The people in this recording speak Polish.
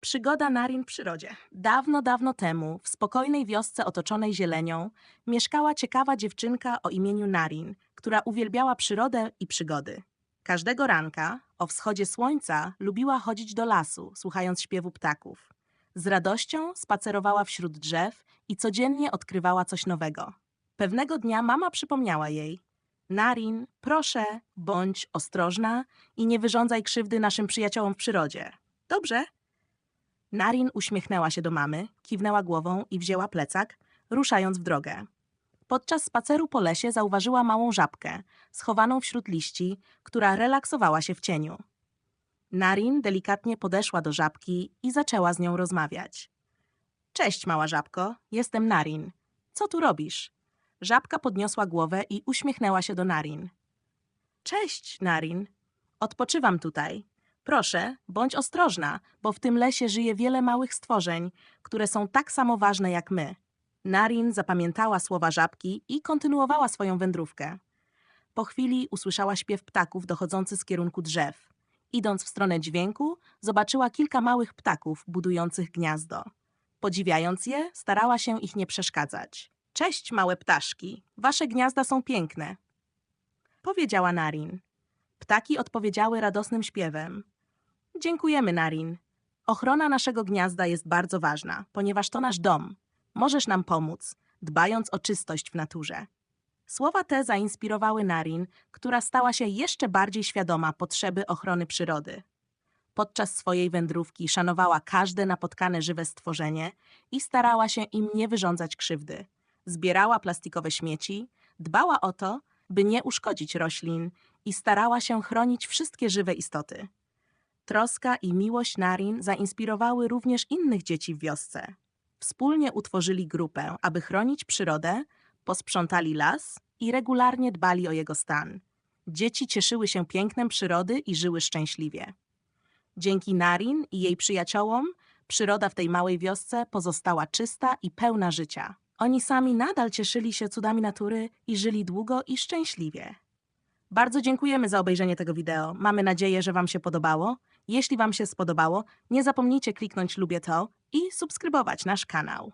Przygoda Narin w przyrodzie. Dawno, dawno temu, w spokojnej wiosce otoczonej zielenią, mieszkała ciekawa dziewczynka o imieniu Narin, która uwielbiała przyrodę i przygody. Każdego ranka, o wschodzie słońca, lubiła chodzić do lasu, słuchając śpiewu ptaków. Z radością spacerowała wśród drzew i codziennie odkrywała coś nowego. Pewnego dnia mama przypomniała jej: Narin, proszę, bądź ostrożna i nie wyrządzaj krzywdy naszym przyjaciołom w przyrodzie. Dobrze? Narin uśmiechnęła się do mamy, kiwnęła głową i wzięła plecak, ruszając w drogę. Podczas spaceru po lesie zauważyła małą żabkę, schowaną wśród liści, która relaksowała się w cieniu. Narin delikatnie podeszła do żabki i zaczęła z nią rozmawiać. Cześć, mała żabko, jestem Narin. Co tu robisz? Żabka podniosła głowę i uśmiechnęła się do Narin. Cześć, Narin. Odpoczywam tutaj. Proszę, bądź ostrożna, bo w tym lesie żyje wiele małych stworzeń, które są tak samo ważne jak my. Narin zapamiętała słowa żabki i kontynuowała swoją wędrówkę. Po chwili usłyszała śpiew ptaków dochodzący z kierunku drzew. Idąc w stronę dźwięku, zobaczyła kilka małych ptaków budujących gniazdo. Podziwiając je, starała się ich nie przeszkadzać. Cześć, małe ptaszki, wasze gniazda są piękne. Powiedziała Narin. Ptaki odpowiedziały radosnym śpiewem. Dziękujemy, Narin. Ochrona naszego gniazda jest bardzo ważna, ponieważ to nasz dom. Możesz nam pomóc, dbając o czystość w naturze. Słowa te zainspirowały Narin, która stała się jeszcze bardziej świadoma potrzeby ochrony przyrody. Podczas swojej wędrówki szanowała każde napotkane żywe stworzenie i starała się im nie wyrządzać krzywdy. Zbierała plastikowe śmieci, dbała o to, by nie uszkodzić roślin i starała się chronić wszystkie żywe istoty. Troska i miłość Narin zainspirowały również innych dzieci w wiosce. Wspólnie utworzyli grupę, aby chronić przyrodę, posprzątali las i regularnie dbali o jego stan. Dzieci cieszyły się pięknem przyrody i żyły szczęśliwie. Dzięki Narin i jej przyjaciołom przyroda w tej małej wiosce pozostała czysta i pełna życia. Oni sami nadal cieszyli się cudami natury i żyli długo i szczęśliwie. Bardzo dziękujemy za obejrzenie tego wideo. Mamy nadzieję, że Wam się podobało. Jeśli Wam się spodobało, nie zapomnijcie kliknąć lubię to i subskrybować nasz kanał.